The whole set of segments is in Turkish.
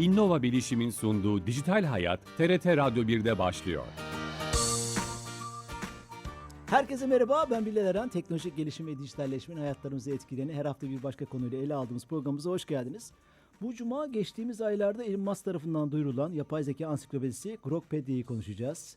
Innova Bilişim'in sunduğu Dijital Hayat, TRT Radyo 1'de başlıyor. Herkese merhaba, ben Bilal Eren. Teknolojik gelişim ve dijitalleşmenin hayatlarımızı etkileyeni her hafta bir başka konuyla ele aldığımız programımıza hoş geldiniz. Bu cuma geçtiğimiz aylarda Elon Musk tarafından duyurulan yapay zeka ansiklopedisi Grokpedia'yı konuşacağız.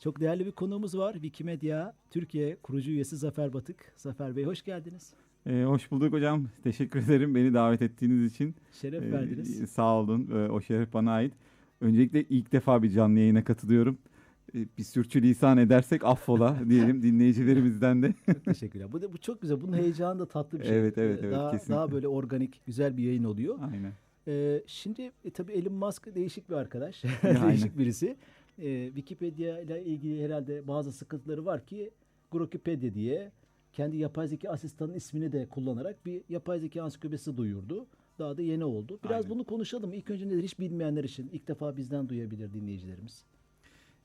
Çok değerli bir konuğumuz var. Wikimedia Türkiye kurucu üyesi Zafer Batık. Zafer Bey hoş geldiniz. Ee, hoş bulduk hocam. Teşekkür ederim beni davet ettiğiniz için. Şeref Ee, verdiniz. Sağ olun. Ee, o şeref bana ait. Öncelikle ilk defa bir canlı yayına katılıyorum. Ee, bir sürçülisan edersek affola diyelim dinleyicilerimizden de. Çok teşekkürler. Bu da bu çok güzel. Bunun heyecanı da tatlı bir şey. Evet, evet, Ee, evet, Daha, kesinlikle. daha böyle organik, güzel bir yayın oluyor. Aynen. Ee, şimdi e, tabii Elon Musk değişik bir arkadaş. değişik birisi. Ee, Wikipedia ile ilgili herhalde bazı sıkıntıları var ki Grokipedia diye kendi yapay zeka asistanının ismini de kullanarak bir yapay zeka ansiklopedisi duyurdu. Daha da yeni oldu. Biraz Aynen. bunu konuşalım. İlk önce nedir hiç bilmeyenler için ilk defa bizden duyabilir dinleyicilerimiz.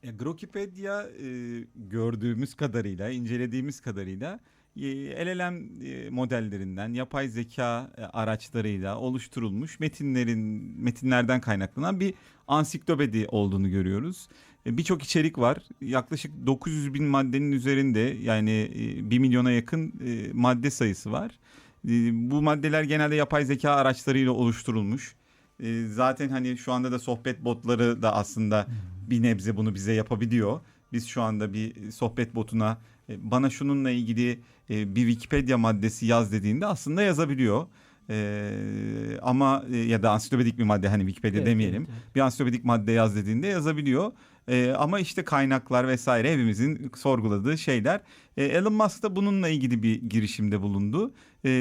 E, Grokipedia e, gördüğümüz kadarıyla, incelediğimiz kadarıyla e, LLM e, modellerinden, yapay zeka e, araçlarıyla oluşturulmuş metinlerin metinlerden kaynaklanan bir ansiklopedi olduğunu görüyoruz. E, Birçok içerik var. Yaklaşık 900 bin maddenin üzerinde yani e, 1 milyona yakın e, madde sayısı var. E, Bu maddeler genelde yapay zeka araçlarıyla oluşturulmuş. E, Zaten hani şu anda da sohbet botları da aslında bir nebze bunu bize yapabiliyor. Biz şu anda bir sohbet botuna e, bana şununla ilgili e, bir Wikipedia maddesi yaz dediğinde aslında yazabiliyor. E, ama e, ya da ansiklopedik bir madde hani Wikipedia Evet, demeyelim. evet, evet. Bir ansiklopedik madde yaz dediğinde yazabiliyor. E, ama işte kaynaklar vesaire hepimizin sorguladığı şeyler. E, Elon Musk da bununla ilgili bir girişimde bulundu. E,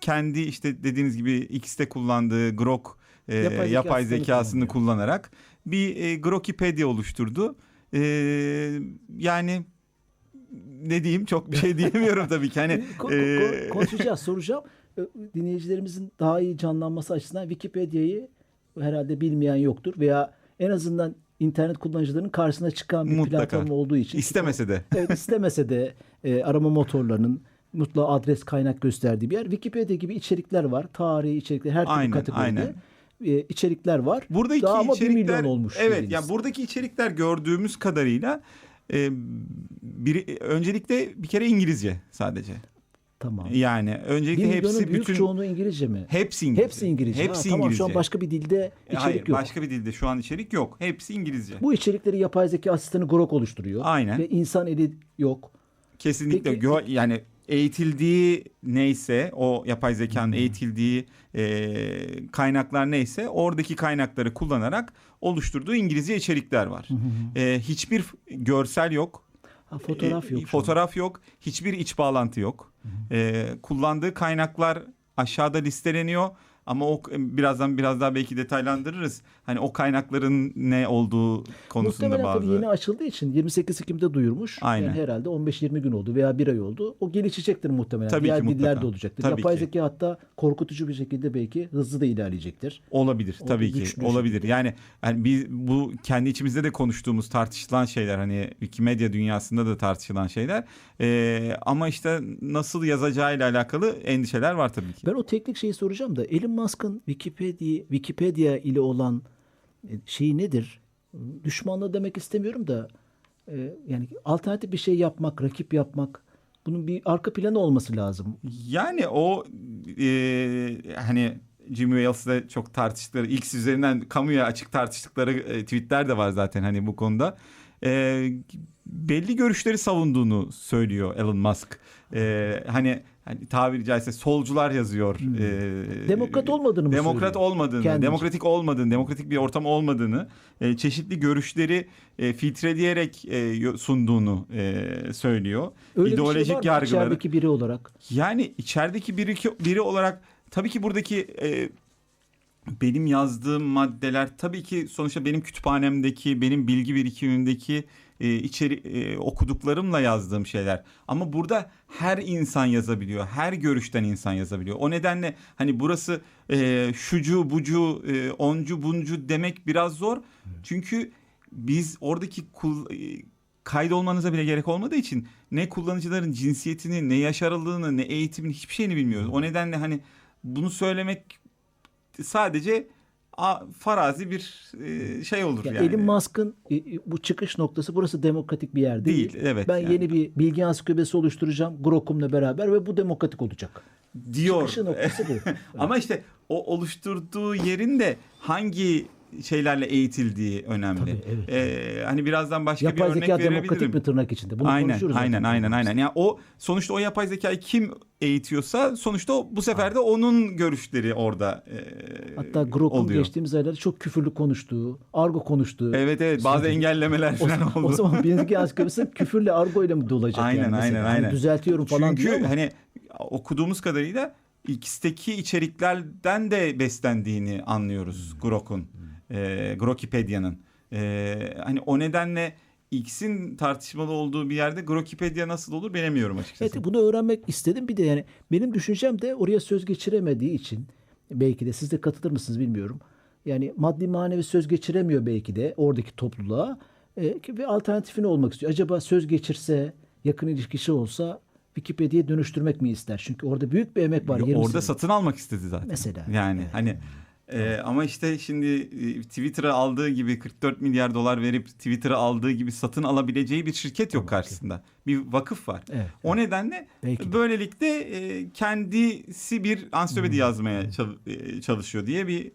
kendi işte dediğiniz gibi X'te kullandığı Grok e, Yapay yapay, zekasını kullanıyor. kullanarak bir e, Grokipedia oluşturdu. E, yani ne diyeyim çok bir şey diyemiyorum tabii ki. Hani e, konuşacağız, soracağım. Dinleyicilerimizin daha iyi canlanması açısından Wikipedia'yı herhalde bilmeyen yoktur veya en azından internet kullanıcılarının karşısına çıkan bir Mutlaka. platform olduğu için. istemese de. Evet istemese de e, arama motorlarının mutlaka adres kaynak gösterdiği bir yer. Wikipedia gibi içerikler var. Tarihi içerikler her türlü Aynen, kategoride aynen. e, içerikler var. Buradaki Daha ama 1 içerikler milyon olmuş. Evet dediniz. ya buradaki içerikler gördüğümüz kadarıyla e, biri, öncelikle bir kere İngilizce sadece. Tamam. Yani 1 öncelikle milyonun hepsi büyük bütün çoğunluğu İngilizce mi? hepsi İngilizce. Hepsi İngilizce. Hepsi ha, tamam İngilizce. şu an başka bir dilde E, içerik Hayır, yok. başka bir dilde şu an içerik yok. Hepsi İngilizce. Bu içerikleri yapay zeka asistanı Grok oluşturuyor. Aynen. Ve insan eli yok. Kesinlikle Peki- yani eğitildiği neyse o yapay zekanın Hmm. eğitildiği e, kaynaklar neyse oradaki kaynakları kullanarak oluşturduğu İngilizce içerikler var. E, hiçbir görsel yok. Ha, fotoğraf E, yok. an. Fotoğraf yok. Hiçbir iç bağlantı yok. E, kullandığı kaynaklar aşağıda listeleniyor. Ama o birazdan biraz daha belki detaylandırırız. Hani o kaynakların ne olduğu konusunda Muhtemelen bazı. tabii yeni açıldığı için 28 Ekim'de duyurmuş. Aynen. Yani herhalde 15-20 gün oldu veya bir ay oldu. O gelişecektir muhtemelen. Tabii Diğer ki diller de olacaktır. Tabii Yapay ki. zeka hatta korkutucu bir şekilde belki hızlı da ilerleyecektir. Olabilir O tabii ki olabilir. Yani yani biz bu kendi içimizde de konuştuğumuz tartışılan şeyler hani Wikimedia dünyasında da tartışılan şeyler. Ee, ama işte nasıl yazacağıyla alakalı endişeler var tabii ki. Ben o teknik şeyi soracağım da Elon Musk'ın Wikipedia, Wikipedia ile olan şeyi nedir? Düşmanlığı demek istemiyorum da e, yani alternatif bir şey yapmak, rakip yapmak bunun bir arka planı olması lazım. Yani o e, hani Jimmy Wales'la çok tartıştıkları X üzerinden kamuya açık tartıştıkları e, tweetler de var zaten hani bu konuda. E, belli görüşleri savunduğunu söylüyor Elon Musk. E, hani hani tabiri caizse solcular yazıyor. E, Demokrat olmadığını mı Demokrat söylüyor? olmadığını, Kendince. demokratik olmadığını, demokratik bir ortam olmadığını, e, çeşitli görüşleri e, filtreleyerek e, sunduğunu e, söylüyor. Öyle bir İdeolojik şey var mı yargıları. içerideki biri olarak? Yani içerideki biri, biri olarak tabii ki buradaki e, benim yazdığım maddeler tabii ki sonuçta benim kütüphanemdeki, benim bilgi birikimimdeki e, içeri e, okuduklarımla yazdığım şeyler. Ama burada her insan yazabiliyor. Her görüşten insan yazabiliyor. O nedenle hani burası e, şucu, bucu, e, oncu, buncu demek biraz zor. Çünkü biz oradaki kul, e, kaydolmanıza bile gerek olmadığı için ne kullanıcıların cinsiyetini, ne yaş aralığını, ne eğitimini hiçbir şeyini bilmiyoruz. O nedenle hani bunu söylemek sadece farazi bir e, şey olur Yani yani. Elon Musk'ın e, e, bu çıkış noktası burası demokratik bir yer değil. Değil, evet Ben yani. yeni bir bilgi ansiklopedisi oluşturacağım Grok'umla beraber ve bu demokratik olacak. diyor. Çıkışı noktası bu. Ama işte o oluşturduğu yerin de hangi şeylerle eğitildiği önemli. Tabii, evet. Ee, hani birazdan başka Yapay bir örnek zeka verebilirim. demokratik bir tırnak içinde. Bunu aynen, konuşuruz. aynen, aynen, aynen. Yani o sonuçta o yapay zekayı kim eğitiyorsa sonuçta o, bu sefer de onun görüşleri orada e, Hatta Grok'un oluyor. geçtiğimiz aylarda çok küfürlü konuştuğu, argo konuştuğu. Evet evet bazı Söyledi. engellemeler O, falan zaman- oldu. o zaman bilgi ansiklopedisi küfürle argo ile mi dolacak Aynen, yani aynen, Hani aynen. düzeltiyorum falan diyor Çünkü ama hani okuduğumuz kadarıyla X'teki içeriklerden de beslendiğini anlıyoruz Grok'un, e, Grokipedia'nın. E, hani o nedenle X'in tartışmalı olduğu bir yerde Grokipedia nasıl olur bilemiyorum açıkçası. Evet bunu öğrenmek istedim. Bir de yani benim düşüncem de oraya söz geçiremediği için belki de siz de katılır mısınız bilmiyorum. Yani maddi manevi söz geçiremiyor belki de oradaki topluluğa e, bir alternatifini olmak istiyor. Acaba söz geçirse yakın ilişkisi olsa Wikipedia'ya dönüştürmek mi ister? Çünkü orada büyük bir emek var. 20 Orada sene. satın almak istedi zaten. Mesela. Yani hani e, ama işte şimdi e, Twitter'a aldığı gibi 44 milyar dolar verip Twitter'a aldığı gibi satın alabileceği bir şirket yok karşısında. Bir vakıf var. Evet, O nedenle Belki böylelikle e, kendisi bir Hmm. ansiklopedi yazmaya çal- e, çalışıyor diye bir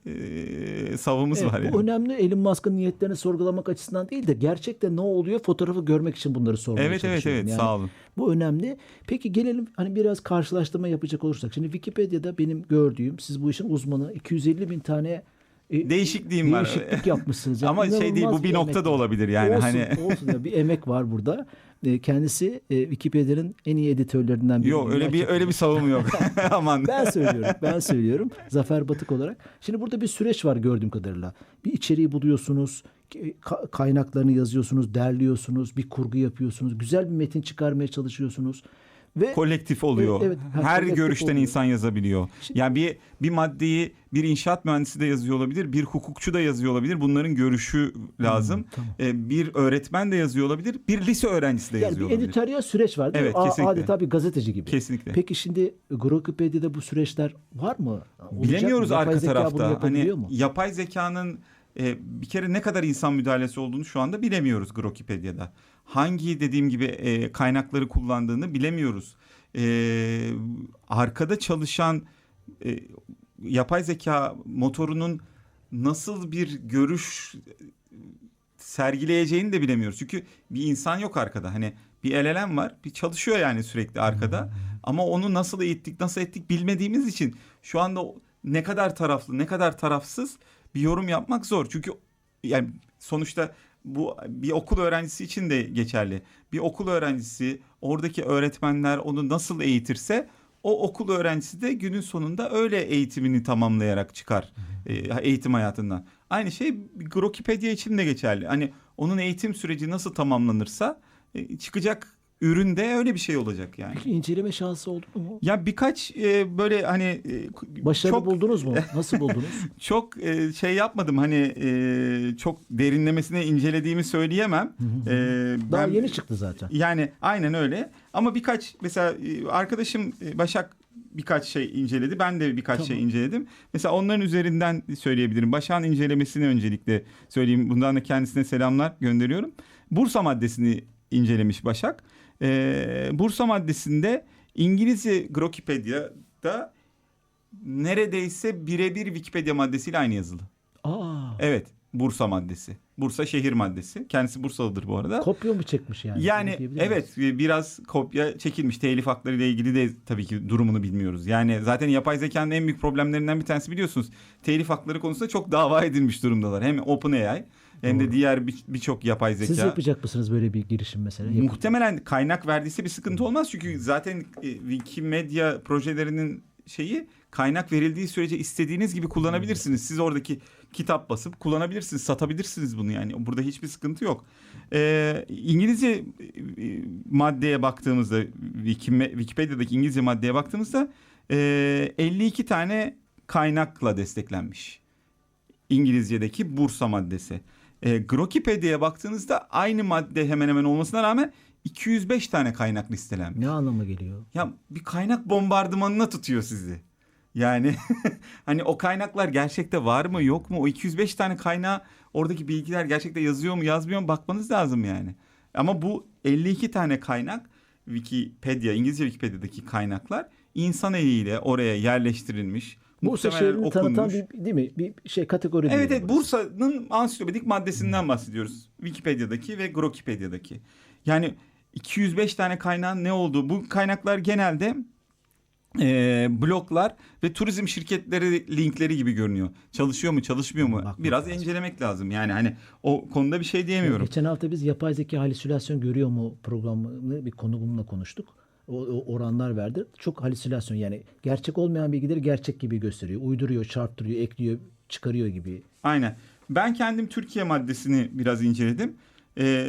e, savımız Evet, var bu yani. önemli Elon Musk'ın niyetlerini sorgulamak açısından değil de gerçekten ne oluyor fotoğrafı görmek için bunları sormaya Evet evet çalışıyorum. evet Yani sağ olun. Bu önemli. Peki gelelim hani biraz karşılaştırma yapacak olursak. Şimdi Wikipedia'da benim gördüğüm siz bu işin uzmanı 250 bin tane e, Değişikliğim var. değişiklik yapmışsınız. Yani Ama şey değil bu bir nokta emek da olabilir yani olsun, hani. olsun ya, bir emek var burada. E, kendisi e, Wikipedia'nın en iyi editörlerinden biri. Yok öyle bir Gerçekten. öyle bir savım yok. Aman. Ben söylüyorum. Ben söylüyorum. Zafer Batık olarak. Şimdi burada bir süreç var gördüğüm kadarıyla. Bir içeriği buluyorsunuz. Ka- Kaynaklarını yazıyorsunuz, derliyorsunuz, bir kurgu yapıyorsunuz, güzel bir metin çıkarmaya çalışıyorsunuz ve kolektif oluyor. Evet, evet. Her görüşten oluyor. insan yazabiliyor. Şimdi- yani bir bir maddeyi bir inşaat mühendisi de yazıyor olabilir, bir hukukçu da yazıyor olabilir. Bunların görüşü lazım. tamam. Ee, bir öğretmen de yazıyor olabilir, bir lise öğrencisi de yani yazıyor bir olabilir. editoryal süreç var değil mi? Evet, A- kesinlikle. Adeta bir gazeteci gibi. Kesinlikle. Peki şimdi Grokipedia'da bu süreçler var mı? Olacak mı? Bilemiyoruz Yapay arka zeka bunu tarafta. Hani mu? yapay zekanın e, bir kere ne kadar insan müdahalesi olduğunu şu anda bilemiyoruz Grokipedia'da. Hangi dediğim gibi e, kaynakları kullandığını bilemiyoruz. E, arkada çalışan e, yapay zeka motorunun nasıl bir görüş sergileyeceğini de bilemiyoruz. Çünkü bir insan yok arkada. Hani bir el elem var. Bir çalışıyor yani sürekli arkada. Ama onu nasıl eğittik, nasıl ettik bilmediğimiz için şu anda ne kadar taraflı, ne kadar tarafsız bir yorum yapmak zor. Çünkü yani sonuçta bu bir okul öğrencisi için de geçerli. Bir okul öğrencisi, oradaki öğretmenler onu nasıl eğitirse o okul öğrencisi de günün sonunda öyle eğitimini tamamlayarak çıkar e, eğitim hayatından. Aynı şey Grokipedia için de geçerli. Hani onun eğitim süreci nasıl tamamlanırsa e, çıkacak ürün de öyle bir şey olacak yani. Peki inceleme şansı oldu mu? Ya birkaç e, böyle hani e, Başarı çok buldunuz mu? Nasıl buldunuz? çok e, şey yapmadım hani e, çok derinlemesine incelediğimi söyleyemem. E, Daha ben- yeni çıktı zaten. Yani aynen öyle. Ama birkaç mesela e, arkadaşım e, Başak birkaç şey inceledi. Ben de birkaç Tamam. şey inceledim. Mesela onların üzerinden söyleyebilirim. Başak'ın incelemesini öncelikle söyleyeyim. Bundan da kendisine selamlar gönderiyorum. Bursa maddesini incelemiş Başak. Ee, Bursa maddesinde İngilizce Grokipedia'da neredeyse birebir Wikipedia maddesiyle aynı yazılı. Aa, Evet. Bursa maddesi. Bursa şehir maddesi. Kendisi Bursalıdır bu arada. kopya mı çekmiş yani? Yani evet e, biraz kopya çekilmiş. Telif hakları ile ilgili de tabii ki durumunu bilmiyoruz. Yani zaten yapay zekanın en büyük problemlerinden bir tanesi biliyorsunuz. Telif hakları konusunda çok dava edilmiş durumdalar. Hem OpenAI hem de diğer bir- birçok yapay zeka. Siz yapacak mısınız böyle bir girişim mesela? Yapın. Muhtemelen kaynak verdiyse bir sıkıntı olmaz. Çünkü zaten e, Wikimedia projelerinin şeyi kaynak verildiği sürece istediğiniz gibi kullanabilirsiniz. Siz oradaki kitap basıp kullanabilirsiniz, satabilirsiniz bunu yani. Burada hiçbir sıkıntı yok. Ee, İngilizce e, maddeye baktığımızda Wikipedia'daki İngilizce maddeye baktığımızda e, 52 tane kaynakla desteklenmiş. İngilizce'deki Bursa maddesi. E, Grokipedia'ya baktığınızda aynı madde hemen hemen olmasına rağmen 205 tane kaynak listelenmiş. Ne anlama geliyor? Ya bir kaynak bombardımanına tutuyor sizi. Yani hani o kaynaklar gerçekte var mı yok mu? O 205 tane kaynağı oradaki bilgiler gerçekte yazıyor mu yazmıyor mu bakmanız lazım yani. Ama bu 52 tane kaynak Wikipedia, İngilizce Wikipedia'daki kaynaklar insan eliyle oraya yerleştirilmiş. Bursa şehrini tanıtan bir değil mi? Bir şey kategori Evet, evet. Bursa'nın ansiklopedik maddesinden bahsediyoruz. Wikipedia'daki ve Grokipedia'daki. Yani 205 tane kaynağın ne olduğu bu kaynaklar genelde e, bloglar ve turizm şirketleri linkleri gibi görünüyor. Çalışıyor mu çalışmıyor mu? Bakmak Biraz lazım. incelemek lazım. Yani hani o konuda bir şey diyemiyorum. Geçen hafta biz yapay zeka halüsinasyon görüyor mu programını bir konuğumla konuştuk. Oranlar verdi. Çok halüsinasyon yani gerçek olmayan bilgileri gerçek gibi gösteriyor. Uyduruyor, çarptırıyor, ekliyor, çıkarıyor gibi. Aynen. Ben kendim Türkiye maddesini biraz inceledim. Ee,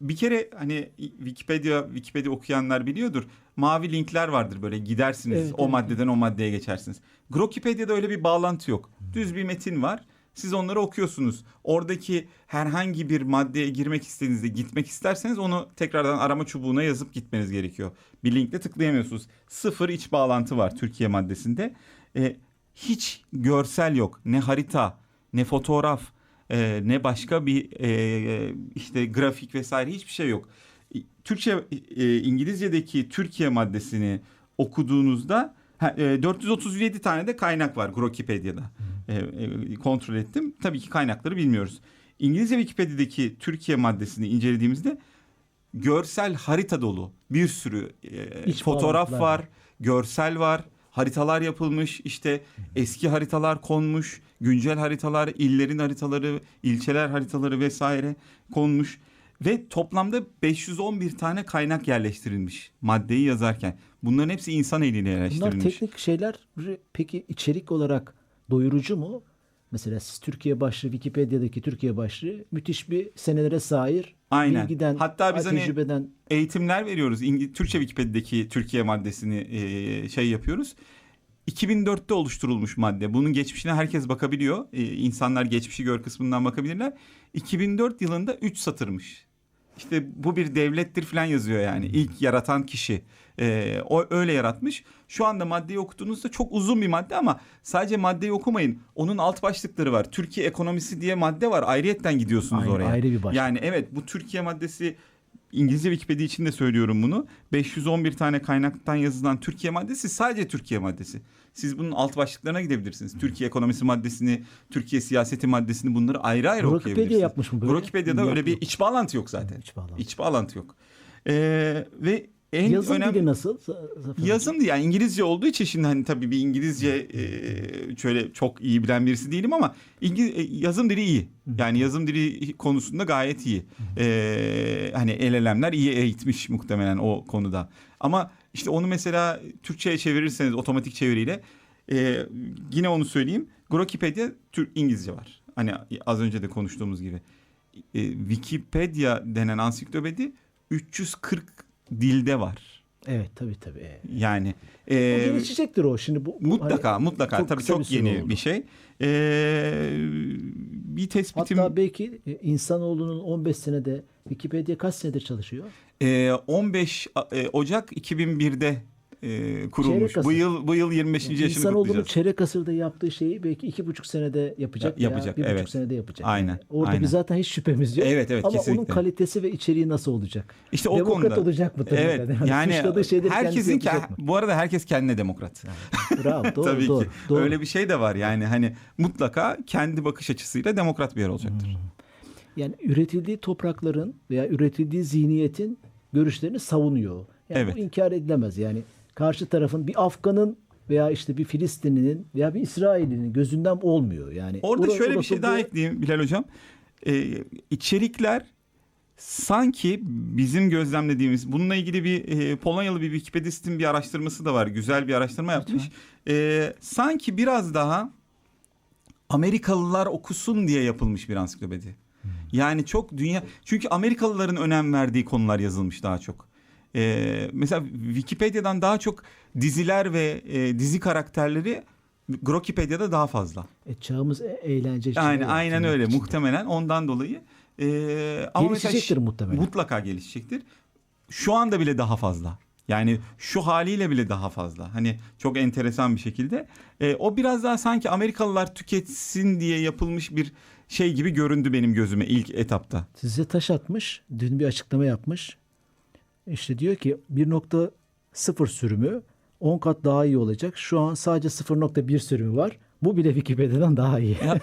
bir kere hani Wikipedia Wikipedia okuyanlar biliyordur. Mavi linkler vardır böyle gidersiniz Evet, o evet. maddeden o maddeye geçersiniz. Grokipedia'da öyle bir bağlantı yok. Düz bir metin var. Siz onları okuyorsunuz. Oradaki herhangi bir maddeye girmek istediğinizde gitmek isterseniz onu tekrardan arama çubuğuna yazıp gitmeniz gerekiyor. Bir linkle tıklayamıyorsunuz. Sıfır iç bağlantı var Türkiye maddesinde. Ee, hiç görsel yok. Ne harita, ne fotoğraf, e, ne başka bir e, işte grafik vesaire hiçbir şey yok. Türkçe e, İngilizce'deki Türkiye maddesini okuduğunuzda ha, e, 437 tane de kaynak var Grokipedia'da. E, e, kontrol ettim. Tabii ki kaynakları bilmiyoruz. İngilizce Wikipedia'daki Türkiye maddesini incelediğimizde görsel harita dolu bir sürü e, fotoğraf bağlantılar var, görsel var, haritalar yapılmış, işte eski haritalar konmuş, güncel haritalar, illerin haritaları, ilçeler haritaları vesaire konmuş ve toplamda 511 tane kaynak yerleştirilmiş maddeyi yazarken. Bunların hepsi insan eliyle Bunlar yerleştirilmiş. teknik şeyler peki içerik olarak doyurucu mu? Mesela siz Türkiye başlığı Wikipedia'daki Türkiye başlığı müthiş bir senelere sahip Aynen. bilgiden, Hatta biz hani tecrübeden eğitimler veriyoruz. İngi- Türkçe Wikipedia'daki Türkiye maddesini e, şey yapıyoruz. 2004'te oluşturulmuş madde. Bunun geçmişine herkes bakabiliyor. E, insanlar geçmişi gör kısmından bakabilirler. 2004 yılında 3 satırmış. İşte bu bir devlettir falan yazıyor yani. İlk yaratan kişi. E, o öyle yaratmış. Şu anda maddeyi okuduğunuzda çok uzun bir madde ama sadece maddeyi okumayın. Onun alt başlıkları var. Türkiye ekonomisi diye madde var. Ayrıyetten gidiyorsunuz Aynen, oraya. ayrı bir başlık. Yani evet bu Türkiye maddesi İngilizce Wikipedia için de söylüyorum bunu. 511 tane kaynaktan yazılan Türkiye maddesi sadece Türkiye maddesi. Siz bunun alt başlıklarına gidebilirsiniz. Türkiye ekonomisi maddesini, Türkiye siyaseti maddesini bunları ayrı ayrı Wikipedia okuyabilirsiniz. yapmış mı böyle? Grokipedia'da Yok, öyle bir iç bağlantı yok zaten. İç bağlantı. İç bağlantı yok. Ee, ve en yazım önemli dili nasıl? Zafer? Yazım yani İngilizce olduğu için şimdi hani tabii bir İngilizce e, şöyle çok iyi bilen birisi değilim ama İngiliz, e, yazım dili iyi. Yani yazım dili konusunda gayet iyi. E, hani el elemler iyi eğitmiş muhtemelen o konuda. Ama işte onu mesela Türkçe'ye çevirirseniz otomatik çeviriyle e, yine onu söyleyeyim. Grokipedia Türk İngilizce var. Hani az önce de konuştuğumuz gibi. E, Wikipedia denen ansiklopedi 340 dilde var. Evet tabii tabii. Yani O e, gelişecektir o. Şimdi bu mutlaka hani mutlaka çok tabii çok bir yeni oldu. bir şey. E, bir tespitim Hatta belki e, insanoğlunun 15 senede Wikipedia kaç senedir çalışıyor? e, 15 e, Ocak 2001'de e, kurulmuş. Çeyrek Bu asır. yıl bu yıl 25. yaşını İnsanoğlunun kutlayacağız. çeyrek asırda yaptığı şeyi belki iki buçuk senede yapacak, Ya- yapacak, bir evet. buçuk senede yapacak. Aynen, Yani orada aynen. bir zaten hiç şüphemiz yok. Evet, evet, Ama onun kesinlikle. kalitesi ve içeriği nasıl olacak? İşte o Demokrat konuda. olacak mı tabii Evet. yani? Yani herkesin mı? bu arada herkes kendine demokrat. Bravo, doğru, Tabii doğru, ki. doğru. Öyle bir şey de var yani hani mutlaka kendi bakış açısıyla demokrat bir yer olacaktır. Hmm. Yani üretildiği toprakların veya üretildiği zihniyetin görüşlerini savunuyor. Yani Evet. bu inkar edilemez. Yani karşı tarafın bir Afgan'ın veya işte bir Filistinli'nin veya bir İsrail'inin gözünden olmuyor. Yani Orada Orası- şöyle bir şey daha ekleyeyim Bilal Hocam. Ee, içerikler sanki bizim gözlemlediğimiz bununla ilgili bir e, Polonyalı bir Wikipedist'in bir araştırması da var. Güzel bir araştırma yapmış. Ee, sanki biraz daha Amerikalılar okusun diye yapılmış bir ansiklopedi. Yani çok dünya çünkü Amerikalıların önem verdiği konular yazılmış daha çok. Ee, mesela Wikipedia'dan daha çok diziler ve e, dizi karakterleri Grokipedia'da daha fazla. E, çağımız e- eğlence çağı. Aynen, öyle içinde. muhtemelen ondan dolayı. Ee, ama mesela Gelişecektir şi- muhtemelen. Mutlaka gelişecektir. Şu anda bile daha fazla. Yani şu haliyle bile daha fazla. Hani çok enteresan bir şekilde. E, o biraz daha sanki Amerikalılar tüketsin diye yapılmış bir şey gibi göründü benim gözüme ilk etapta. Size taş atmış. Dün bir açıklama yapmış. İşte diyor ki 1.0 sürümü 10 kat daha iyi olacak. Şu an sadece 0.1 sürümü var. Bu bile Wikipedia'dan daha iyi. Ya,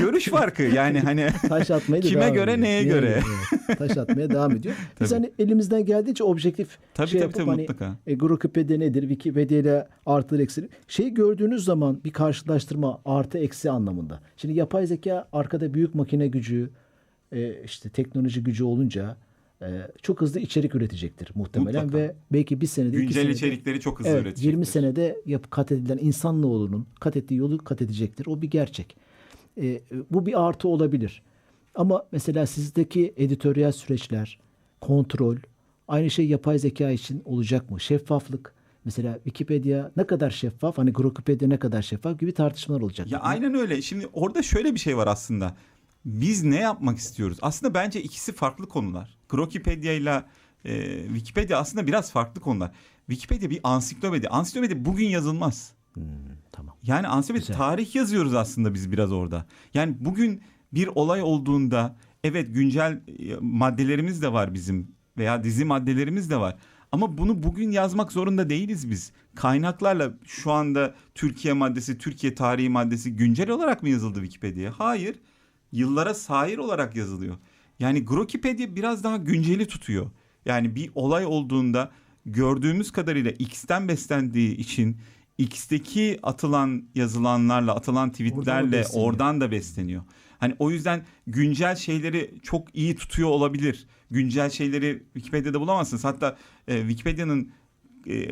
görüş farkı yani hani Taş atmaya da Kime göre, ediyor. neye göre? evet. Taş atmaya devam ediyor. Biz Tabii. hani elimizden geldiğince objektif tabii şey tabii, yapıp tabii hani mutlaka. e, Wikipedia nedir? Wikipedia ile artı eksi. Şey gördüğünüz zaman bir karşılaştırma artı eksi anlamında. Şimdi yapay zeka arkada büyük makine gücü, e, işte teknoloji gücü olunca çok hızlı içerik üretecektir muhtemelen Mutlaka. ve belki bir senede Güncel senede, içerikleri çok hızlı evet, üretecektir. 20 senede yap, kat edilen insanoğlunun kat ettiği yolu kat edecektir. O bir gerçek. E, bu bir artı olabilir. Ama mesela sizdeki editoryal süreçler, kontrol, aynı şey yapay zeka için olacak mı? Şeffaflık. Mesela Wikipedia ne kadar şeffaf, hani Wikipedia ne kadar şeffaf gibi tartışmalar olacak. Ya aynen öyle. Şimdi orada şöyle bir şey var aslında. Biz ne yapmak istiyoruz? Aslında bence ikisi farklı konular. Wikipedia ile e, Wikipedia aslında biraz farklı konular. Wikipedia bir ansiklopedi. Ansiklopedi bugün yazılmaz. Tamam. Yani ansiklopedi Güzel. tarih yazıyoruz aslında biz biraz orada. Yani bugün bir olay olduğunda evet güncel e, maddelerimiz de var bizim veya dizi maddelerimiz de var. Ama bunu bugün yazmak zorunda değiliz biz. Kaynaklarla şu anda Türkiye maddesi, Türkiye tarihi maddesi güncel olarak mı yazıldı Wikipedia'ya? Hayır. Yıllara sahir olarak yazılıyor. Yani Wikipedia biraz daha günceli tutuyor. Yani bir olay olduğunda gördüğümüz kadarıyla X'ten beslendiği için X'teki atılan yazılanlarla, atılan tweetlerle besleniyor. oradan da besleniyor. Hani o yüzden güncel şeyleri çok iyi tutuyor olabilir. Güncel şeyleri Wikipedia'da bulamazsınız. Hatta e, Wikipedia'nın e,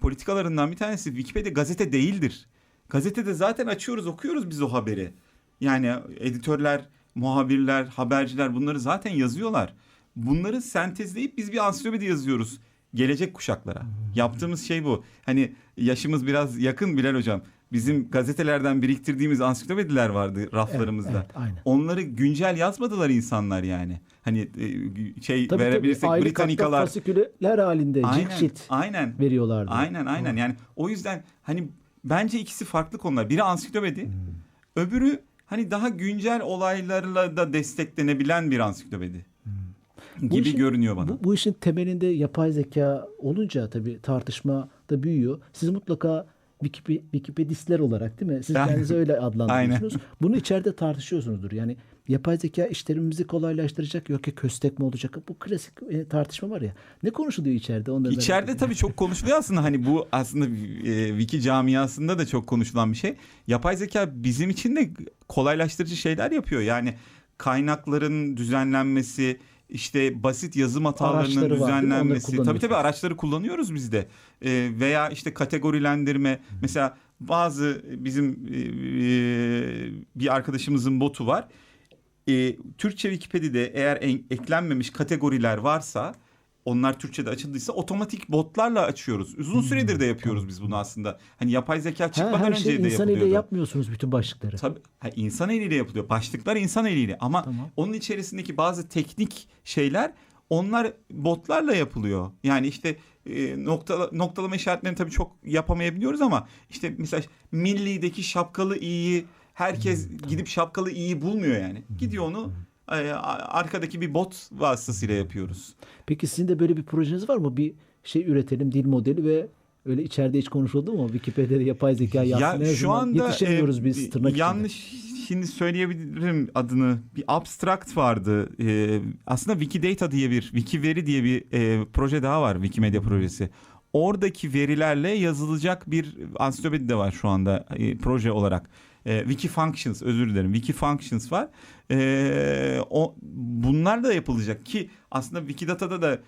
politikalarından bir tanesi Wikipedia gazete değildir. Gazetede zaten açıyoruz, okuyoruz biz o haberi. Yani editörler, muhabirler, haberciler bunları zaten yazıyorlar. Bunları sentezleyip biz bir ansiklopedi yazıyoruz gelecek kuşaklara. Yaptığımız şey bu. Hani yaşımız biraz yakın Bilal hocam. Bizim gazetelerden biriktirdiğimiz ansiklopediler vardı raflarımızda. Evet, evet, aynen. Onları güncel yazmadılar insanlar yani. Hani e, şey Tabii verebilirsek tabii. Britanikalar fasiküller halinde aynen, cilt aynen. veriyorlardı. Aynen aynen yani o yüzden hani bence ikisi farklı konular. Biri ansiklopedi öbürü hani daha güncel olaylarla da desteklenebilen bir ansiklopedi gibi Bu işin- görünüyor bana. Bu, bu işin temelinde yapay zeka olunca tabii tartışma da büyüyor. Siz mutlaka Wikipe- Wikipedistler olarak değil mi? Siz kendinizi öyle adlandırıyorsunuz. Bunu içeride tartışıyorsunuzdur. Yani yapay zeka işlerimizi kolaylaştıracak yok ya köstek mi olacak? Bu klasik e, tartışma var ya. Ne konuşuluyor içeride? Merak İçeride ediyorum. tabii çok konuşuluyor aslında hani bu aslında e, wiki camiasında da çok konuşulan bir şey. Yapay zeka bizim için de kolaylaştırıcı şeyler yapıyor. Yani kaynakların düzenlenmesi, işte basit yazım hatalarının Araçları var? Onları düzenlenmesi. Tabii tabii kullanıyorsunuz. araçları kullanıyoruz biz de. E, veya işte kategorilendirme. Mesela bazı bizim e, e, bir arkadaşımızın botu var. E, Türkçe Wikipedia'da eğer en- eklenmemiş kategoriler varsa onlar Türkçe'de açıldıysa otomatik botlarla açıyoruz. Uzun süredir de yapıyoruz biz bunu aslında. Hani yapay zeka Ha, çıkmadan her önce şey de insan yapılıyordu. eliyle yapmıyorsunuz bütün başlıkları. Tabii ha, insan eliyle yapılıyor. Başlıklar insan eliyle ama Tamam. onun içerisindeki bazı teknik şeyler onlar botlarla yapılıyor. Yani işte e, noktala, noktalama işaretlerini tabii çok yapamayabiliyoruz ama işte mesela millideki şapkalı iyiyi herkes gidip şapkalı iyiyi bulmuyor yani. Gidiyor onu e, a- arkadaki bir bot vasıtasıyla yapıyoruz. Peki sizin de böyle bir projeniz var mı? Bir şey üretelim dil modeli ve öyle içeride hiç konuşuldu mu? Wikipedia'da yapay zeka yapsın. Ya şu anda yetişemiyoruz e, biz tırnak içinde. yanlış şimdi söyleyebilirim adını. Bir abstract vardı. E, aslında Wikidata diye bir Wikiveri diye bir e, proje daha var. Wikimedia projesi. Oradaki verilerle yazılacak bir ansiklopedi de var şu anda e, proje olarak. E, Wiki Functions özür dilerim. Wiki Functions var. E, o bunlar da yapılacak ki aslında Wikidata'da da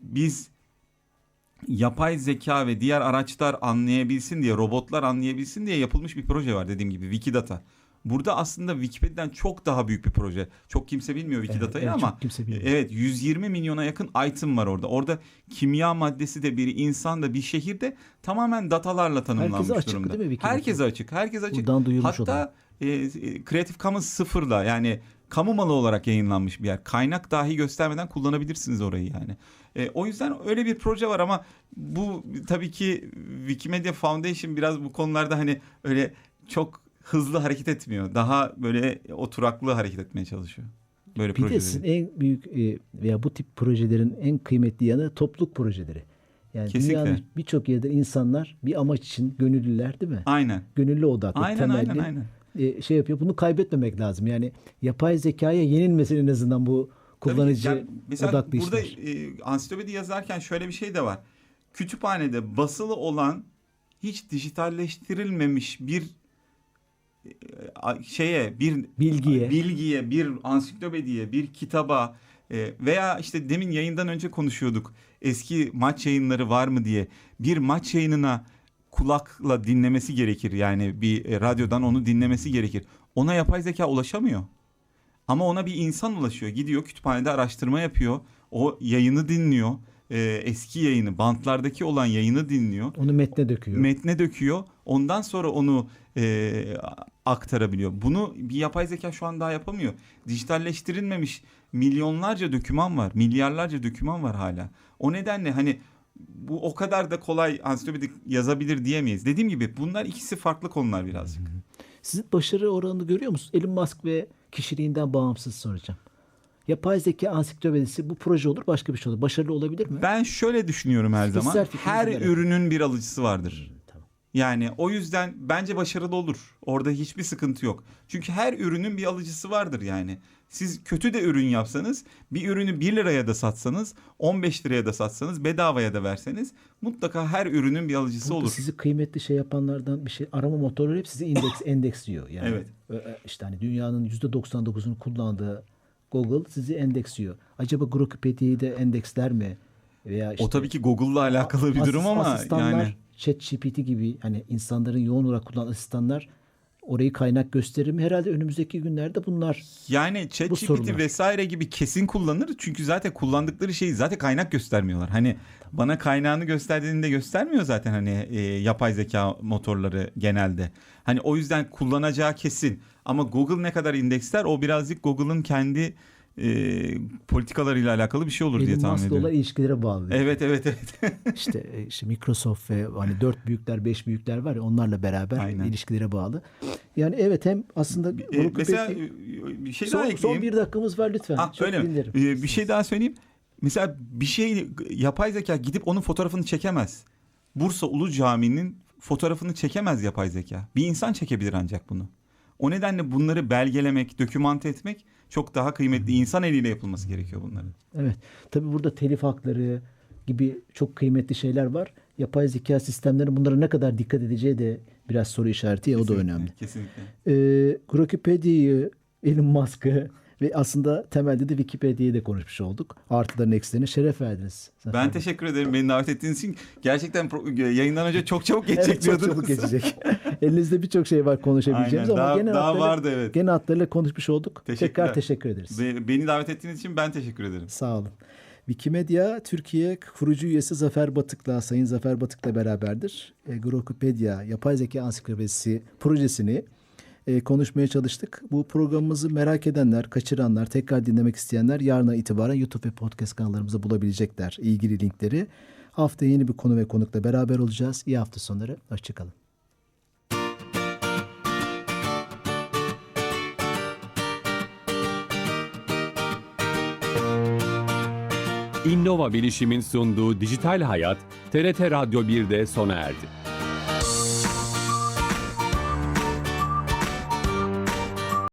biz yapay zeka ve diğer araçlar anlayabilsin diye, robotlar anlayabilsin diye yapılmış bir proje var dediğim gibi Wikidata. Burada aslında Wikipedia'dan çok daha büyük bir proje. Çok kimse bilmiyor Wikidata'yı evet, ama çok kimse bilmiyor. evet 120 milyona yakın item var orada. Orada kimya maddesi de bir insan da bir şehirde tamamen datalarla tanımlanmış Herkese açık durumda. değil mi Wikidata? herkese açık, herkese açık. Buradan duyurmuş Hatta e, e, Creative Commons sıfırla yani kamu malı olarak yayınlanmış bir yer. Kaynak dahi göstermeden kullanabilirsiniz orayı yani. E, o yüzden öyle bir proje var ama bu tabii ki Wikimedia Foundation biraz bu konularda hani öyle çok hızlı hareket etmiyor. Daha böyle oturaklı hareket etmeye çalışıyor. Böyle Bir de projeleri. sizin en büyük e, veya bu tip projelerin en kıymetli yanı topluluk projeleri. Yani Kesinlikle. dünyanın birçok yerde insanlar bir amaç için gönüllüler değil mi? Aynen. Gönüllü odaklı, Aynen temelli aynen aynen. e, şey yapıyor. Bunu kaybetmemek lazım. Yani yapay zekaya yenilmesin en azından bu Tabii kullanıcı Yani mesela odaklı burada işler. e, ansiklopedi yazarken şöyle bir şey de var. Kütüphanede basılı olan hiç dijitalleştirilmemiş bir şeye bir Bilgiye. bilgiye bir ansiklopediye bir kitaba e, veya işte demin yayından önce konuşuyorduk eski maç yayınları var mı diye. Bir maç yayınına kulakla dinlemesi gerekir. Yani bir e, radyodan onu dinlemesi gerekir. Ona yapay zeka ulaşamıyor. Ama ona bir insan ulaşıyor. Gidiyor kütüphanede araştırma yapıyor. O yayını dinliyor e, eski yayını bantlardaki olan yayını dinliyor Onu metne döküyor. metne döküyor. Ondan sonra onu e, aktarabiliyor. Bunu bir yapay zeka şu an daha yapamıyor. Dijitalleştirilmemiş milyonlarca doküman var. Milyarlarca doküman var hala. O nedenle hani bu o kadar da kolay ansiklopedi yazabilir diyemeyiz. Dediğim gibi bunlar ikisi farklı konular birazcık. Sizin başarı oranını görüyor musunuz? Elon Musk ve kişiliğinden bağımsız soracağım. Yapay zeka ansiklopedisi bu proje olur başka bir şey olur. Başarılı olabilir mi? Ben şöyle düşünüyorum her Kişisel zaman. Her merak ürünün bir alıcısı vardır. Tamam. Yani o yüzden bence başarılı olur. Orada hiçbir sıkıntı yok. Çünkü her ürünün bir alıcısı vardır yani. Siz kötü de ürün yapsanız, bir ürünü 1 liraya da satsanız, 15 liraya da satsanız, bedavaya da verseniz mutlaka her ürünün bir alıcısı Burada olur. sizi kıymetli şey yapanlardan bir şey arama motorları hep sizi indeks endeksliyor. Yani Evet. ö- ö- işte hani dünyanın %99'unu kullandığı Google sizi endeksliyor. Acaba Grokipedia'yı da endeksler mi? Veya işte O tabii ki Google'la alakalı bir durum ama asistanlar, yani ChatGPT gibi hani insanların yoğun olarak kullanan asistanlar orayı kaynak gösterir mi? Herhalde önümüzdeki günlerde bunlar Yani Bu. ChatGPT vesaire gibi kesin kullanır. Çünkü zaten kullandıkları şeyi zaten kaynak göstermiyorlar. Hani bana kaynağını gösterdiğinde göstermiyor zaten hani e, yapay zeka motorları genelde. Hani o yüzden kullanacağı kesin. Ama Google ne kadar indeksler o birazcık Google'ın kendi e, politikalarıyla alakalı bir şey olur diye Elon tahmin Musk'la olan ediyorum. ilişkilere bağlı. Evet evet evet. işte, e, işte Microsoft ve hani dört büyükler, beş büyükler var ya onlarla beraber Aynen. ilişkilere bağlı. Yani evet hem aslında E, mesela e, bir şey daha son, ekleyeyim. son bir dakikamız var lütfen. Ah, öyle mi? Ee, bir şey daha söyleyeyim. Mesela bir şey yapay zeka gidip onun fotoğrafını çekemez. Bursa Ulu Camii'nin fotoğrafını çekemez yapay zeka. Bir insan çekebilir ancak bunu. O nedenle bunları belgelemek, dokümante etmek çok daha kıymetli. İnsan eliyle yapılması gerekiyor bunların. Evet. Tabii burada telif hakları gibi çok kıymetli şeyler var. Yapay zeka sistemleri bunlara ne kadar dikkat edeceği de biraz soru işareti. ya, O da Kesinlikle, önemli. Kesinlikle. Ee, Grokipedia'yı, Elon Musk'ı ve aslında temelde de Wikipedia'yı da konuşmuş olduk. Artıların eksilerini şeref verdiniz. Zafer Ben teşekkür ederim beni davet ettiğiniz için. Gerçekten pro- yayından önce çok çabuk geçecek Evet, çok diyordunuz. çabuk geçecek. Elinizde birçok şey var konuşabileceğimiz Aynen, ama daha- genel daha hatlarıyla, vardı, evet. genel hatlarıyla konuşmuş olduk. Tekrar teşekkür ederiz. Be- Beni davet ettiğiniz için ben teşekkür ederim. Sağ olun. Wikimedia Türkiye kurucu üyesi Zafer Batık'la, Sayın Zafer Batık'la beraberdir. E, Grokopedia Yapay Zeka Ansiklopedisi projesini e, konuşmaya çalıştık. Bu programımızı merak edenler, kaçıranlar, tekrar dinlemek isteyenler yarına itibaren YouTube ve podcast kanallarımızda bulabilecekler ilgili linkleri. Hafta yeni bir konu ve konukla beraber olacağız. İyi hafta sonları. Hoşçakalın. İnnova Bilişim'in sunduğu Dijital Hayat, TRT Radyo 1'de sona erdi.